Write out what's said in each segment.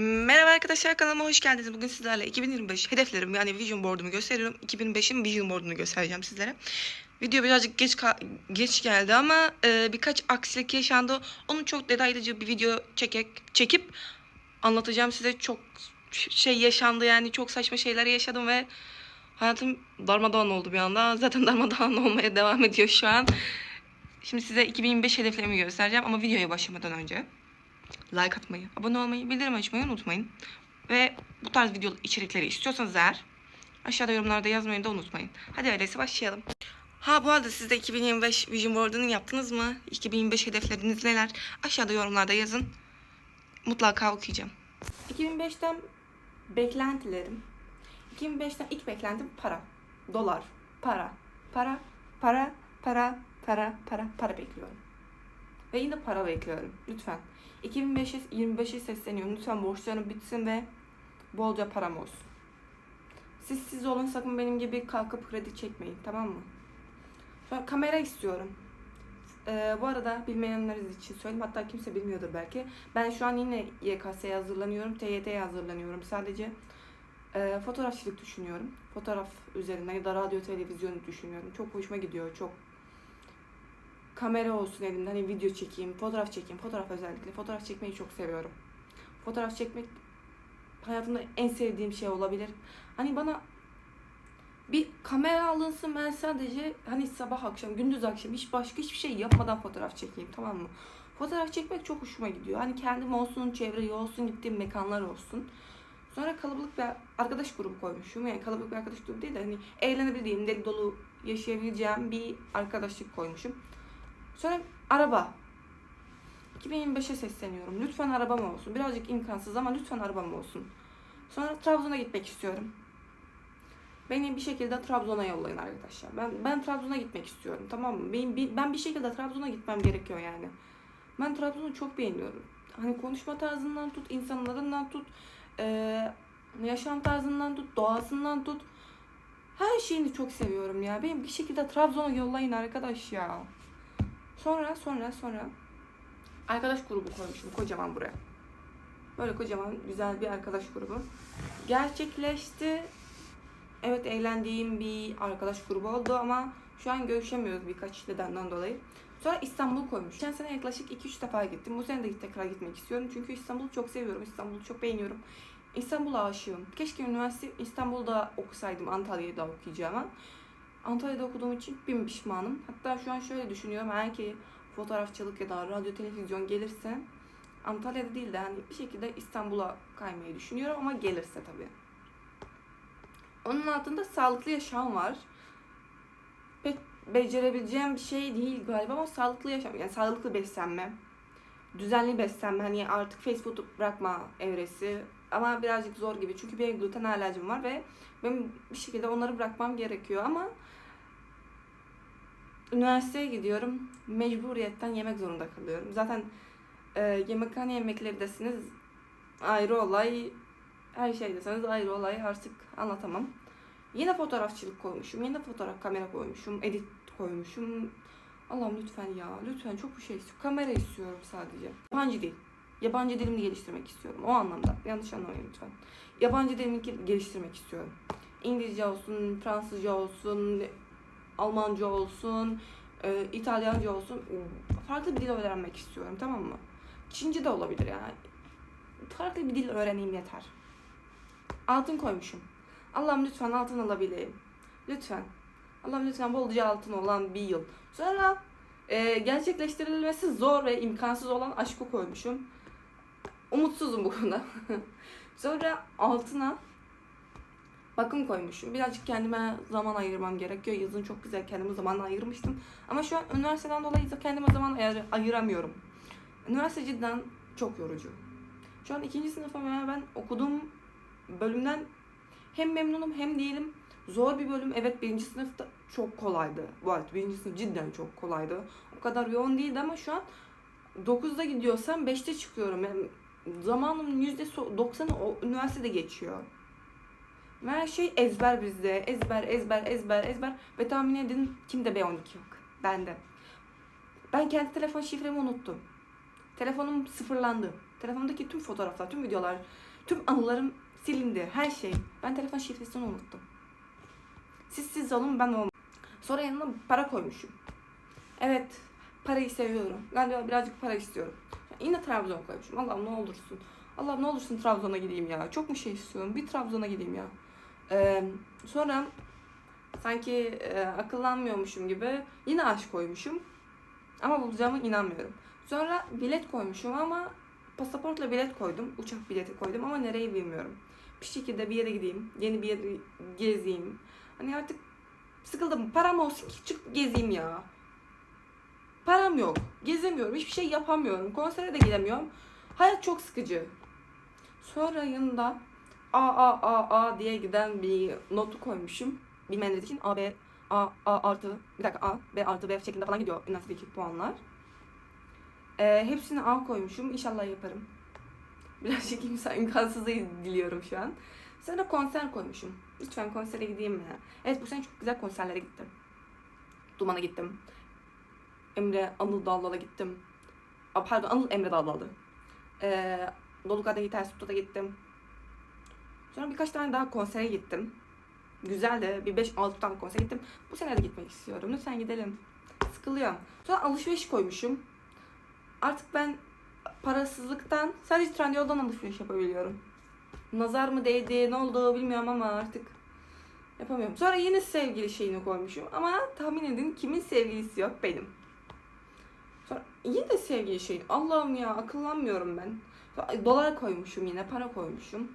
Merhaba arkadaşlar kanalıma hoş geldiniz. Bugün sizlerle 2025 hedeflerim yani vision board'umu gösteriyorum. 2005'in vision board'unu göstereceğim sizlere. Video birazcık geç geç geldi ama e, birkaç aksilik yaşandı. Onu çok detaylıca bir video çekek çekip anlatacağım size. Çok şey yaşandı yani çok saçma şeyler yaşadım ve hayatım darmadağın oldu bir anda. Zaten darmadağın olmaya devam ediyor şu an. Şimdi size 2025 hedeflerimi göstereceğim ama videoya başlamadan önce like atmayı, abone olmayı, bildirim açmayı unutmayın. Ve bu tarz video içerikleri istiyorsanız eğer aşağıda yorumlarda yazmayı da unutmayın. Hadi öyleyse başlayalım. Ha bu arada siz de 2025 Vision Board'unu yaptınız mı? 2025 hedefleriniz neler? Aşağıda yorumlarda yazın. Mutlaka okuyacağım. 2005'ten beklentilerim. 2005'ten ilk beklentim para. Dolar. Para. Para. Para. Para. Para. Para. Para bekliyorum. Ve yine para bekliyorum. Lütfen. 2025'e 25'e sesleniyorum. Lütfen borçlarım bitsin ve bolca param olsun. Siz siz olun sakın benim gibi kalkıp kredi çekmeyin tamam mı? Sonra kamera istiyorum. Ee, bu arada bilmeyenler için söyleyeyim. Hatta kimse bilmiyordur belki. Ben şu an yine YKS'ye hazırlanıyorum. TYT'ye hazırlanıyorum. Sadece e, fotoğrafçılık düşünüyorum. Fotoğraf üzerinden ya da radyo televizyon düşünüyorum. Çok hoşuma gidiyor. Çok kamera olsun elimde hani video çekeyim, fotoğraf çekeyim, fotoğraf özellikle. Fotoğraf çekmeyi çok seviyorum. Fotoğraf çekmek hayatımda en sevdiğim şey olabilir. Hani bana bir kamera alınsın ben sadece hani sabah akşam, gündüz akşam hiç başka hiçbir şey yapmadan fotoğraf çekeyim tamam mı? Fotoğraf çekmek çok hoşuma gidiyor. Hani kendim olsun, çevre olsun, gittiğim mekanlar olsun. Sonra kalabalık bir arkadaş grubu koymuşum. Yani kalabalık bir arkadaş grubu değil de hani eğlenebildiğim, deli dolu yaşayabileceğim bir arkadaşlık koymuşum. Sonra araba. 2025'e sesleniyorum. Lütfen arabam olsun. Birazcık imkansız ama lütfen arabam olsun. Sonra Trabzon'a gitmek istiyorum. Beni bir şekilde Trabzon'a yollayın arkadaşlar. Ben ben Trabzon'a gitmek istiyorum. Tamam mı? Benim, ben bir şekilde Trabzon'a gitmem gerekiyor yani. Ben Trabzon'u çok beğeniyorum. Hani konuşma tarzından tut, insanlarından tut, eee, yaşam tarzından tut, doğasından tut. Her şeyini çok seviyorum ya. Benim bir şekilde Trabzon'a yollayın arkadaş ya. Sonra sonra sonra arkadaş grubu koymuşum kocaman buraya. Böyle kocaman güzel bir arkadaş grubu. Gerçekleşti. Evet eğlendiğim bir arkadaş grubu oldu ama şu an görüşemiyoruz birkaç nedenden dolayı. Sonra İstanbul koymuş. Geçen sene yaklaşık 2-3 defa gittim. Bu sene de tekrar gitmek istiyorum. Çünkü İstanbul'u çok seviyorum. İstanbul'u çok beğeniyorum. İstanbul'a aşığım. Keşke üniversite İstanbul'da okusaydım. Antalya'da okuyacağıma. Antalya'da okuduğum için bin pişmanım. Hatta şu an şöyle düşünüyorum. Eğer ki fotoğrafçılık ya da radyo televizyon gelirse Antalya'da değil de yani bir şekilde İstanbul'a kaymayı düşünüyorum ama gelirse tabii. Onun altında sağlıklı yaşam var. Pek becerebileceğim bir şey değil galiba ama sağlıklı yaşam yani sağlıklı beslenme. Düzenli beslenme hani artık fast food bırakma evresi ama birazcık zor gibi çünkü benim gluten alerjim var ve benim bir şekilde onları bırakmam gerekiyor ama üniversiteye gidiyorum. Mecburiyetten yemek zorunda kalıyorum. Zaten e, yemekhane yemekleri desiniz ayrı olay. Her şey deseniz ayrı olay. Artık anlatamam. Yine fotoğrafçılık koymuşum. Yine fotoğraf kamera koymuşum. Edit koymuşum. Allah'ım lütfen ya. Lütfen çok bir şey istiyorum. Kamera istiyorum sadece. Yabancı dil. Yabancı dilimi geliştirmek istiyorum. O anlamda. Yanlış anlamayın lütfen. Yabancı dilimi ge- geliştirmek istiyorum. İngilizce olsun, Fransızca olsun, Almanca olsun, e, İtalyanca olsun. Farklı bir dil öğrenmek istiyorum tamam mı? Çince de olabilir yani. Farklı bir dil öğreneyim yeter. Altın koymuşum. Allah'ım lütfen altın alabileyim. Lütfen. Allah'ım lütfen bolca altın olan bir yıl. Sonra e, gerçekleştirilmesi zor ve imkansız olan aşkı koymuşum. Umutsuzum bu konuda. Sonra altına bakım koymuşum. Birazcık kendime zaman ayırmam gerekiyor. Yazın çok güzel kendime zaman ayırmıştım. Ama şu an üniversiteden dolayı da kendime zaman ayır- ayıramıyorum. Üniversite cidden çok yorucu. Şu an ikinci sınıfım ve ben okuduğum bölümden hem memnunum hem değilim. Zor bir bölüm. Evet birinci sınıfta çok kolaydı. Bu arada birinci sınıf cidden çok kolaydı. O kadar yoğun değildi ama şu an 9'da gidiyorsam 5'te çıkıyorum. Yani zamanımın %90'ı o üniversitede geçiyor. Ve her şey ezber bizde. Ezber, ezber, ezber, ezber. Ve tahmin edin kimde B12 yok? Bende. Ben kendi telefon şifremi unuttum. Telefonum sıfırlandı. Telefonumdaki tüm fotoğraflar, tüm videolar, tüm anılarım silindi. Her şey. Ben telefon şifresini unuttum. Siz siz olun ben olmam. Sonra yanına para koymuşum. Evet. Parayı seviyorum. Galiba birazcık para istiyorum. Yine Trabzon koymuşum. Allah'ım ne olursun. Allah'ım ne olursun Trabzon'a gideyim ya. Çok mu şey istiyorum? Bir Trabzon'a gideyim ya. Ee, sonra sanki e, akıllanmıyormuşum gibi yine aşk koymuşum. Ama bulacağıma inanmıyorum. Sonra bilet koymuşum ama pasaportla bilet koydum. Uçak bileti koydum ama nereye bilmiyorum. Bir şekilde bir yere gideyim. Yeni bir yeri gezeyim. Hani artık sıkıldım. Param olsun ki çıkıp gezeyim ya. Param yok. Gezemiyorum. Hiçbir şey yapamıyorum. Konsere de gidemiyorum. Hayat çok sıkıcı. Sonra yanında A A A A diye giden bir notu koymuşum. Bilmeyenler için A B A A artı bir dakika A B artı B şeklinde falan gidiyor üniversitedeki puanlar. Ee, hepsini A koymuşum. İnşallah yaparım. Birazcık imza imkansızı diliyorum şu an. Sonra konser koymuşum. Lütfen konsere gideyim mi? Evet bu sene çok güzel konserlere gittim. Duman'a gittim. Emre Anıl Dallal'a gittim. Aa, pardon Anıl Emre Dallal'dı. Ee, Dolu Kadehi Ters Tut'a gittim. Sonra birkaç tane daha konsere gittim. Güzel de bir 5-6 tane konsere gittim. Bu sene de gitmek istiyorum. Lütfen gidelim. Sıkılıyorum. Sonra alışveriş koymuşum. Artık ben parasızlıktan sadece Trendyol'dan alışveriş yapabiliyorum. Nazar mı değdi, ne oldu bilmiyorum ama artık yapamıyorum. Sonra yine sevgili şeyini koymuşum ama tahmin edin kimin sevgilisi yok benim. Sonra yine sevgili şey. Allah'ım ya akıllanmıyorum ben. Dolar koymuşum yine para koymuşum.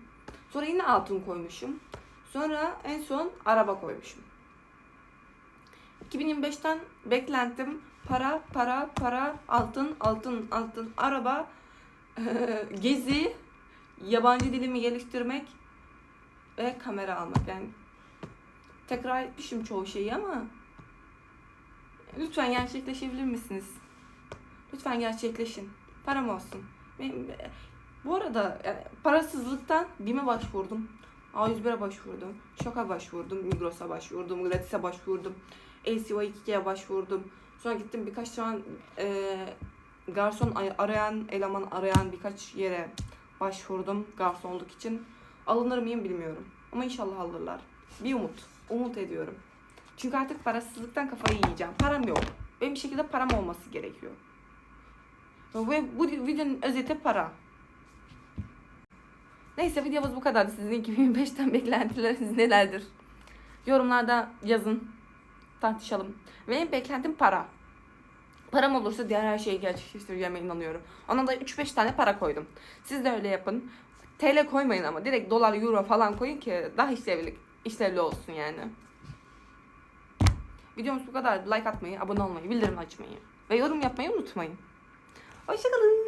Sonra yine altın koymuşum. Sonra en son araba koymuşum. 2025'ten beklentim para, para, para, altın, altın, altın, araba, gezi, yabancı dilimi geliştirmek ve kamera almak. Yani tekrar etmişim çoğu şeyi ama lütfen gerçekleşebilir misiniz? Lütfen gerçekleşin. Param olsun. Bu arada yani parasızlıktan BİM'e başvurdum. A101'e başvurdum. Şoka başvurdum. Migros'a başvurdum. Gratis'e başvurdum. LCY2'ye başvurdum. Sonra gittim birkaç tane e, garson ay- arayan, eleman arayan birkaç yere başvurdum garsonluk için. Alınır mıyım bilmiyorum. Ama inşallah alırlar. Bir umut. Umut ediyorum. Çünkü artık parasızlıktan kafayı yiyeceğim. Param yok. Benim bir şekilde param olması gerekiyor. Ve bu videonun özeti para. Neyse videomuz bu kadardı. Sizin 2025'ten beklentileriniz nelerdir? Yorumlarda yazın. Tartışalım. Benim beklentim para. Param olursa diğer her şeyi gerçekleştireceğime inanıyorum. Ona da 3-5 tane para koydum. Siz de öyle yapın. TL koymayın ama direkt dolar, euro falan koyun ki daha işlevli, işlevli olsun yani. Videomuz bu kadar. Like atmayı, abone olmayı, bildirim açmayı ve yorum yapmayı unutmayın. Hoşçakalın.